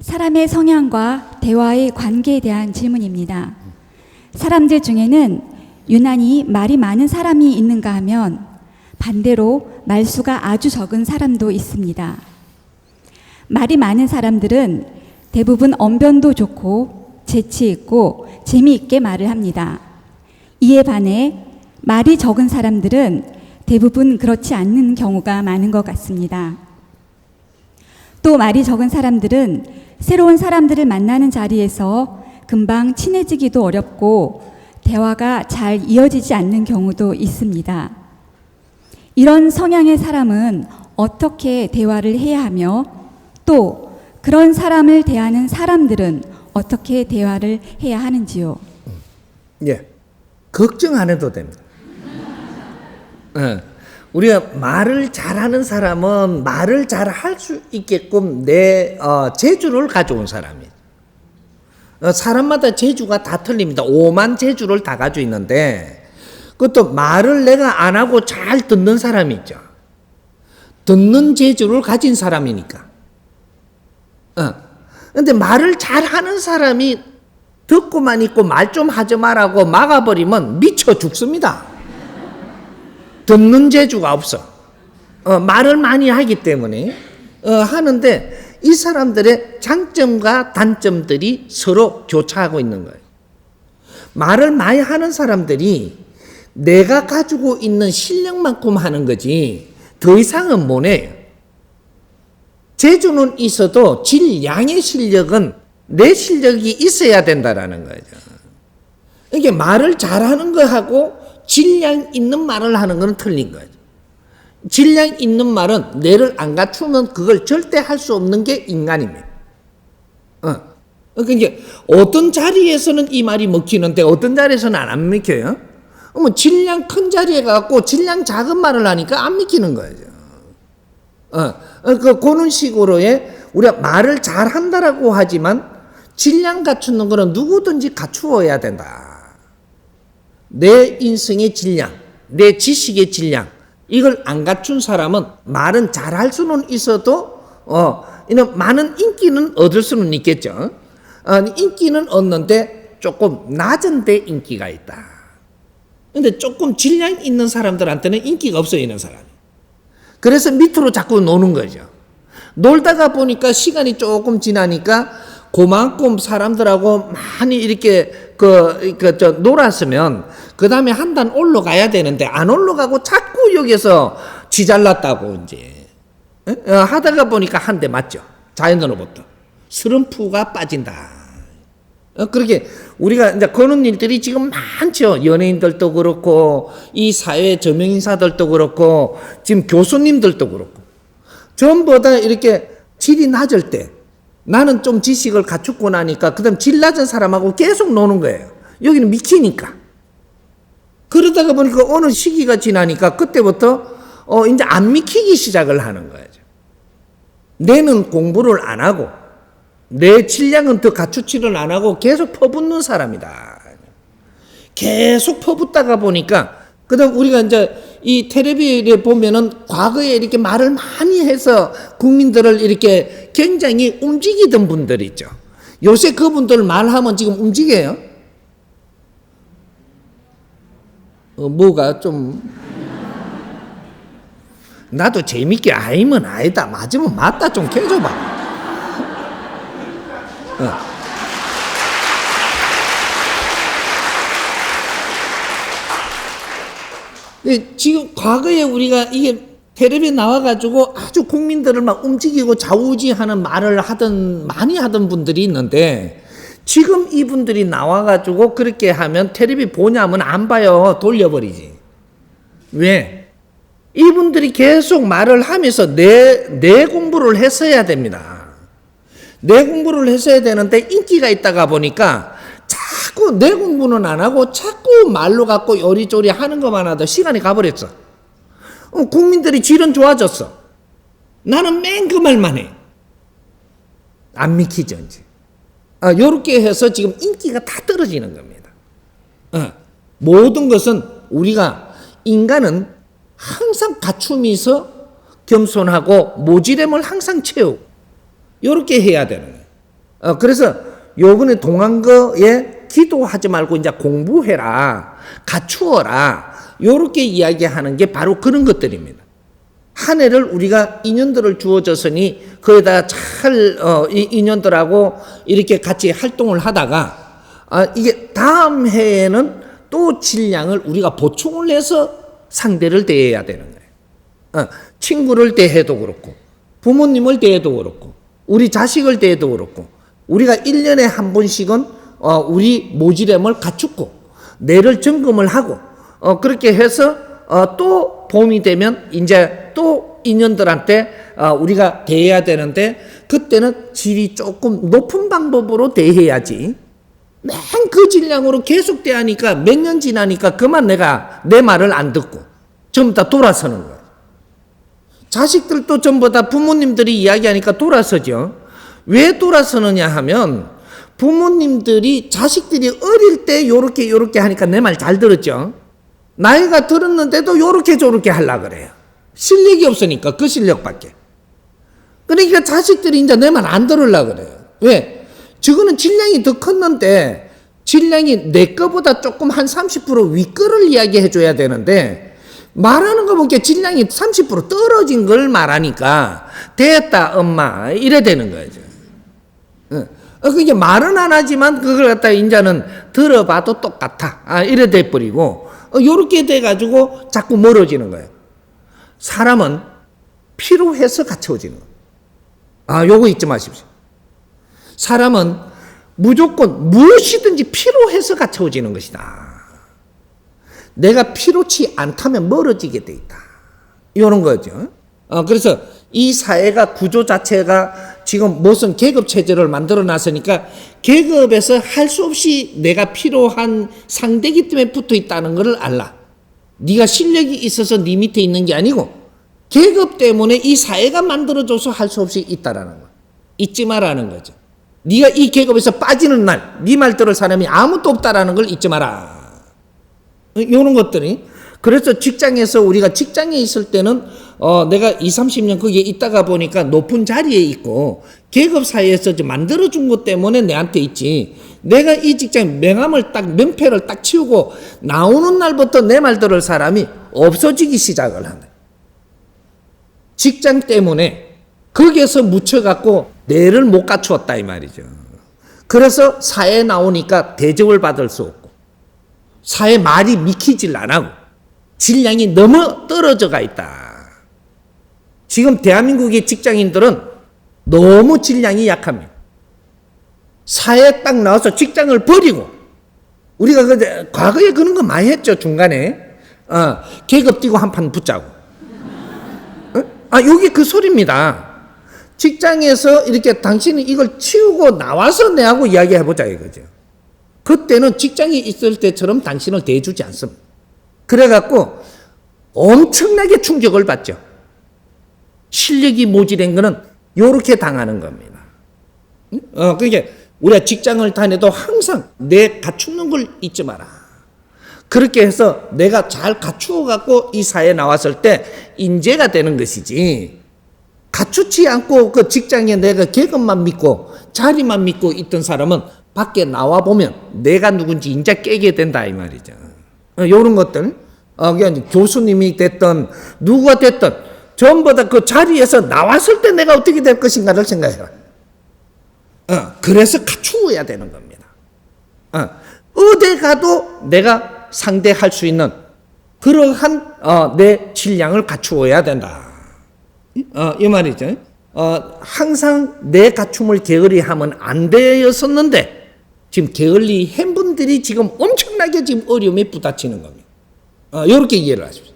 사람의 성향과 대화의 관계에 대한 질문입니다. 사람들 중에는 유난히 말이 많은 사람이 있는가 하면 반대로 말수가 아주 적은 사람도 있습니다. 말이 많은 사람들은 대부분 언변도 좋고 재치 있고 재미있게 말을 합니다. 이에 반해 말이 적은 사람들은 대부분 그렇지 않는 경우가 많은 것 같습니다. 또 말이 적은 사람들은 새로운 사람들을 만나는 자리에서 금방 친해지기도 어렵고 대화가 잘 이어지지 않는 경우도 있습니다. 이런 성향의 사람은 어떻게 대화를 해야 하며 또 그런 사람을 대하는 사람들은 어떻게 대화를 해야 하는지요? 예. 걱정 안 해도 됩니다. 예. 우리가 말을 잘하는 사람은 말을 잘 할 수 있게끔 내 어, 재주를 가져온 사람이에요. 어, 사람마다 재주가 다 틀립니다. 오만 재주를 다 가지고 있는데 그것도 말을 내가 안 하고 잘 듣는 사람이 있죠. 듣는 재주를 가진 사람이니까. 어. 근데 말을 잘 하는 사람이 듣고만 있고 말 좀 하지 말라고 막아버리면 미쳐 죽습니다. 듣는 재주가 없어. 어, 말을 많이 하기 때문에 어, 하는데 이 사람들의 장점과 단점들이 서로 교차하고 있는 거예요. 말을 많이 하는 사람들이 내가 가지고 있는 실력만큼 하는 거지 더 이상은 못 해요. 재주는 있어도 질량의 실력은 내 실력이 있어야 된다라는 거죠. 이게 말을 잘하는 거하고 질량 있는 말을 하는 거는 틀린 거죠. 질량 있는 말은 뇌를 안 갖추면 그걸 절대 할 수 없는 게 인간입니다. 어. 그러니까 어떤 자리에서는 이 말이 먹히는데 어떤 자리에서는 안 먹혀요. 그러면 질량 큰 자리에 갖고 질량 작은 말을 하니까 안 먹히는 거죠. 어, 그, 그런 식으로의 우리가 말을 잘 한다라고 하지만 질량 갖추는 거는 누구든지 갖추어야 된다. 내 인생의 질량, 내 지식의 질량, 이걸 안 갖춘 사람은 말은 잘 할 수는 있어도, 어, 이는 많은 인기는 얻을 수는 있겠죠. 어, 인기는 얻는데 조금 낮은 데 인기가 있다. 근데 조금 질량 있는 사람들한테는 인기가 없어요, 이런 사람이. 그래서 밑으로 자꾸 노는 거죠. 놀다가 보니까 시간이 조금 지나니까 그만큼 사람들하고 많이 이렇게 그, 그, 저, 놀았으면 그 다음에 한 단 올라가야 되는데 안 올라가고 자꾸 여기서 지잘났다고 이제 어, 하다가 보니까 한 대 맞죠. 자연으로부터. 스름프가 빠진다. 어, 그렇게 우리가 이제 그런 일들이 지금 많죠. 연예인들도 그렇고 이 사회 저명인사들도 그렇고 지금 교수님들도 그렇고 전부 다 이렇게 질이 낮을 때 나는 좀 지식을 갖추고 나니까 그다음 질 낮은 사람하고 계속 노는 거예요. 여기는 미키니까. 그러다가 보니까 어느 시기가 지나니까 그때부터 어 이제 안 미키기 시작을 하는 거예요. 내는 공부를 안 하고 내 질량은 더 갖추지를 안 하고 계속 퍼붓는 사람이다. 계속 퍼붓다가 보니까 그 다음 우리가 이제 이 텔레비에 보면은 과거에 이렇게 말을 많이 해서 국민들을 이렇게 굉장히 움직이던 분들 있죠. 요새 그분들 말하면 지금 움직여요. 어, 뭐가 좀 나도 재밌게 아니면 아니다 맞으면 맞다 좀 해줘봐. 어. 지금 과거에 우리가 이게 텔레비에 나와가지고 아주 국민들을 막 움직이고 좌우지하는 말을 하던 많이 하던 분들이 있는데 지금 이분들이 나와가지고 그렇게 하면 텔레비 보냐면 안 봐요. 돌려버리지. 왜? 이분들이 계속 말을 하면서 내, 내 공부를 했어야 됩니다. 내 공부를 했어야 되는데 인기가 있다가 보니까 자꾸 내 공부는 안 하고 자꾸 말로 갖고 요리조리 하는 것만 하다 시간이 가버렸어. 어, 국민들이 질은 좋아졌어. 나는 맨 그 말만 해. 안 믿기죠, 이제. 아, 요렇게 해서 지금 인기가 다 떨어지는 겁니다. 어, 모든 것은 우리가 인간은 항상 갖춤이 있어 겸손하고 모지됨을 항상 채우고 요렇게 해야 되는 거예요. 어, 그래서 요번에 동한 거에 기도하지 말고 이제 공부해라, 갖추어라, 요렇게 이야기하는 게 바로 그런 것들입니다. 한 해를 우리가 인연들을 주어졌으니 거기다 잘 어, 이 인연들하고 이렇게 같이 활동을 하다가 아, 이게 다음 해에는 또 질량을 우리가 보충을 해서 상대를 대해야 되는 거예요. 어, 친구를 대해도 그렇고 부모님을 대해도 그렇고 우리 자식을 대해도 그렇고 우리가 1년에 한 번씩은 어, 우리 모지됨을 갖추고 뇌를 점검을 하고 어, 그렇게 해서 어, 또 봄이 되면 이제 또 인연들한테 어, 우리가 대해야 되는데 그때는 질이 조금 높은 방법으로 대해야지 맨 그 질량으로 계속 대하니까 몇 년 지나니까 그만 내가 내 말을 안 듣고 전부 다 돌아서는 거예요. 자식들도 전부 다 부모님들이 이야기하니까 돌아서죠. 왜 돌아서느냐 하면 부모님들이 자식들이 어릴 때 요렇게 요렇게 하니까 내 말 잘 들었죠. 나이가 들었는데도 요렇게 저렇게 하려 그래요. 실력이 없으니까 그 실력밖에. 그러니까 자식들이 이제 내 말 안 들으려 그래요. 왜? 저거는 질량이 더 컸는데 질량이 내 거보다 조금 한 30% 윗거를 이야기해 줘야 되는데 말하는 거 보니까 질량이 30% 떨어진 걸 말하니까 됐다 엄마 이래 되는 거죠. 어, 어, 그게 말은 안 하지만 그걸 갖다 인자는 들어봐도 똑같아. 아, 이래 돼버리고, 어, 요렇게 돼가지고 자꾸 멀어지는 거예요. 사람은 필요해서 거예요. 아, 요거 잊지 마십시오. 사람은 무조건 무엇이든지 필요해서 갖춰지는 것이다. 내가 필요치 않다면 멀어지게 돼 있다. 이런 거죠. 어, 그래서 이 사회가 구조 자체가 지금 무슨 계급 체제를 만들어 놨으니까 계급에서 할 수 없이 내가 필요한 상대기 때문에 붙어 있다는 것을 알라. 네가 실력이 있어서 네 밑에 있는 게 아니고 계급 때문에 이 사회가 만들어줘서 할 수 없이 있다라는 거. 잊지 마라는 거죠. 네가 이 계급에서 빠지는 날, 네 말 들을 사람이 아무도 없다라는 걸 잊지 마라. 이런 것들이 그래서 직장에서 우리가 직장에 있을 때는 어 내가 2, 30년 거기에 있다가 보니까 높은 자리에 있고 계급 사이에서 만들어 준 것 때문에 내한테 있지. 내가 이 직장 명함을 딱 명패를 딱 치우고 나오는 날부터 내 말 들을 사람이 없어지기 시작을 하네. 직장 때문에 거기에서 묻혀 갖고 뇌를 못 갖추었다 이 말이죠. 그래서 사회에 나오니까 대접을 받을 수 없고 사회 말이 믿기질 안 하고 질량이 너무 떨어져가 있다. 지금 대한민국의 직장인들은 너무 질량이 약합니다. 사회에 딱 나와서 직장을 버리고 우리가 그 과거에 그런 거 많이 했죠 중간에 어, 계급 뛰고 한 판 붙자고. 어? 아 여기 그 소리입니다. 직장에서 이렇게 당신이 이걸 치우고 나와서 내하고 이야기해 보자 이거죠. 그때는 직장에 있을 때처럼 당신을 대해주지 않습니다. 그래갖고 엄청나게 충격을 받죠. 실력이 모질된 거는 요렇게 당하는 겁니다. 응? 어, 그러니까 우리가 직장을 다녀도 항상 내 갖추는 걸 잊지 마라. 그렇게 해서 내가 잘 갖추어 갖고 이 사회에 나왔을 때 인재가 되는 것이지. 갖추지 않고 그 직장에 내가 계급만 믿고 자리만 믿고 있던 사람은 밖에 나와 보면 내가 누군지 인자 깨게 된다 이 말이죠. 어, 요런 것들, 어, 그냥 교수님이 됐던 누가 됐던 전부 다 그 자리에서 나왔을 때 내가 어떻게 될 것인가를 생각해라. 어, 그래서 갖추어야 되는 겁니다. 어, 어디 가도 내가 상대할 수 있는 그러한 어, 내 질량을 갖추어야 된다. 어, 이 말이죠. 어, 항상 내 갖춤을 게을리하면 안 되었었는데 지금 게을리 한 분들이 지금 엄청나게 지금 어려움에 부딪히는 겁니다. 어, 이렇게 이해를 하십시오.